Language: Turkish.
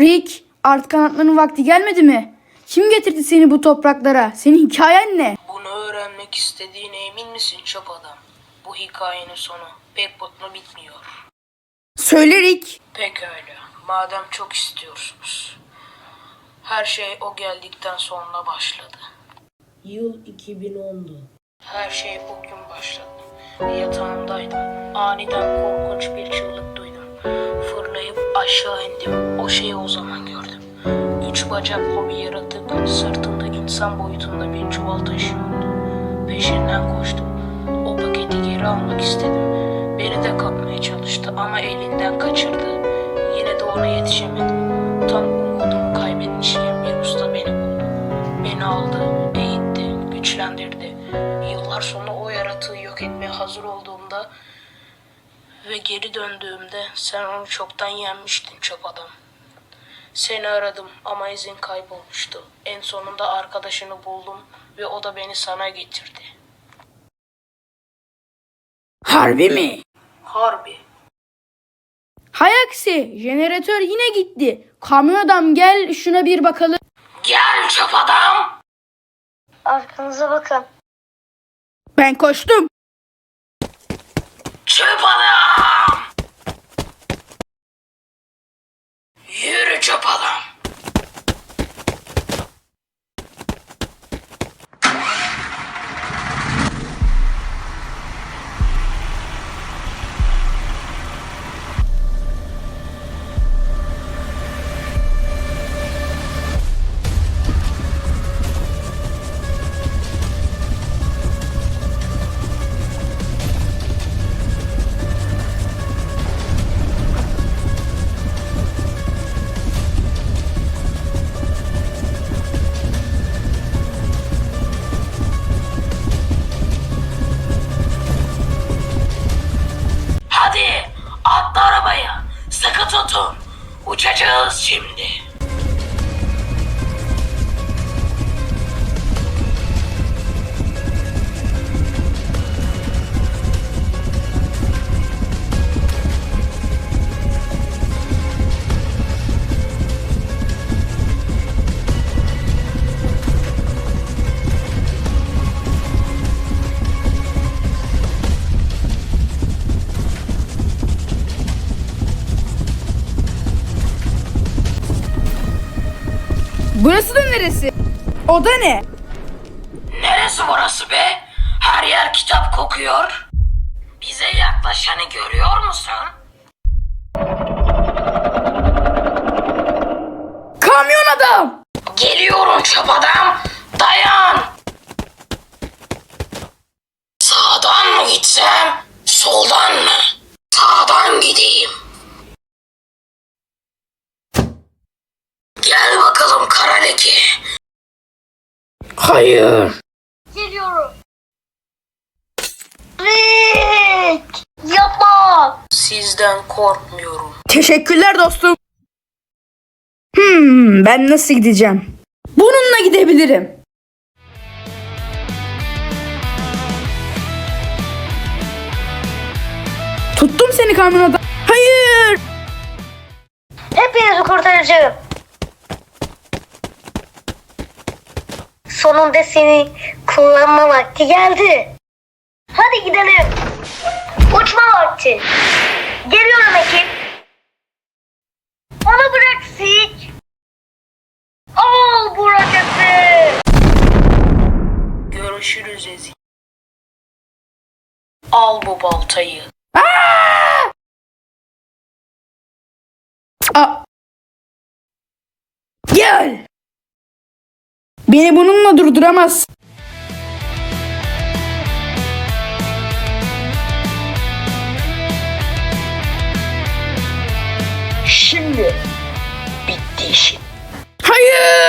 Rick, artık kanatmanın vakti gelmedi mi? Kim getirdi seni bu topraklara? Senin hikayen ne? Bunu öğrenmek istediğine emin misin çöp adam? Bu hikayenin sonu pek mutlu bitmiyor. Söyle Rick. Pekala, madem çok istiyorsunuz. Her şey o geldikten sonra başladı. Yıl 2010'du. Her şey o gün başladı. Yatağımdaydım. Aniden korkunç bir çığlık duydum. Fırlayıp aşağı indim. O şeyi o zaman gördüm. Üç bacaklı bir yaratık sırtında insan boyutunda bir çuval taşıyordu. Peşinden koştum. O paketi geri almak istedim. Beni de kapmaya çalıştı ama elinden kaçırdı. Yine de ona yetişemedim. Tam umudumu kaybetmişken bir usta beni buldu. Beni aldı, eğitti, güçlendirdi. Yıllar sonra o yaratığı yok etmeye hazır olduğumda ve geri döndüğümde sen onu çoktan yenmiştin çöp adam. Seni aradım ama izin kaybolmuştu. En sonunda arkadaşını buldum ve o da beni sana getirdi. Harbi mi? Harbi. Hay aksi, jeneratör yine gitti. Kamyon adam gel şuna bir bakalım. Gel çöp adam. Arkanıza bakın. Ben koştum. Çöp adam. Yürü Jim Burası da neresi? O da ne? Neresi burası be? Her yer kitap kokuyor. Bize yaklaşanı görüyor musun? Kamyon adam. Geliyorum çöp adam. Dayan. Hayır. Geliyorum. Rick! Yapma! Sizden korkmuyorum. Teşekkürler dostum. Hmm, ben nasıl gideceğim? Bununla gidebilirim. Tuttum seni kamyon adam. Hayır. Hepinizi kurtaracağım. Sonunda seni kullanma vakti geldi. Hadi gidelim. Uçma vakti. Geliyorum ekip. Bana bırak Sik. Al bu roketi. Görüşürüz Ezi. Al bu baltayı. Aa. Gel. Beni bununla durduramazsın. Şimdi bitti işin. Hayır!